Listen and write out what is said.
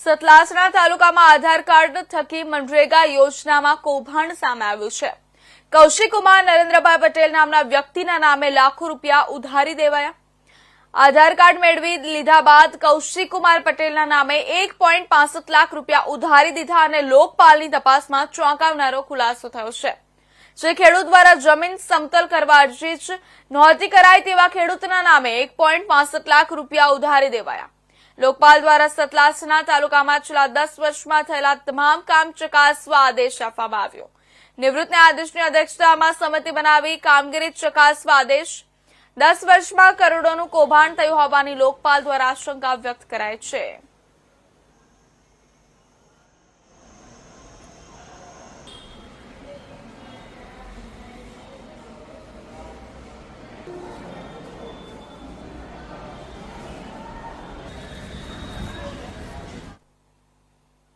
સતલાસણા તાલુકામાં આધાર કાર્ડ થકી મનરેગા યોજનામાં કૌભાંડ સામે આવ્યું છે. કૌશિક કુમાર નરેન્દ્રભાઈ પટેલ નામના વ્યક્તિના નામે લાખો રૂપિયા ઉધારી દેવાયા. આધાર કાર્ડ મેળવી લીધા બાદ કૌશિકકુમાર પટેલના નામે એક લાખ રૂપિયા ઉધારી દીધા અને લોકપાલની તપાસમાં ચોંકાવનારો ખુલાસો થયો છે. જે ખેડૂત દ્વારા જમીન સમતલ કરવા અરજી જ નહોતી કરાઈ તેવા ખેડૂતના નામે એક લાખ રૂપિયા ઉધારી દેવાયા. લોકપાલ દ્વારા સતલાસના તાલુકામાં છેલ્લા દસ વર્ષમાં થયેલા તમામ કામ ચકાસવા આદેશ આપવામાં આવ્યો. નિવૃત્ત ન્યાયાધીશની અધ્યક્ષતામાં સમિતિ બનાવી કામગીરી ચકાસવા આદેશ. દસ વર્ષમાં કરોડોનું કૌભાંડ થયું હોવાની લોકપાલ દ્વારા આશંકા વ્યક્ત કરાઈ છે.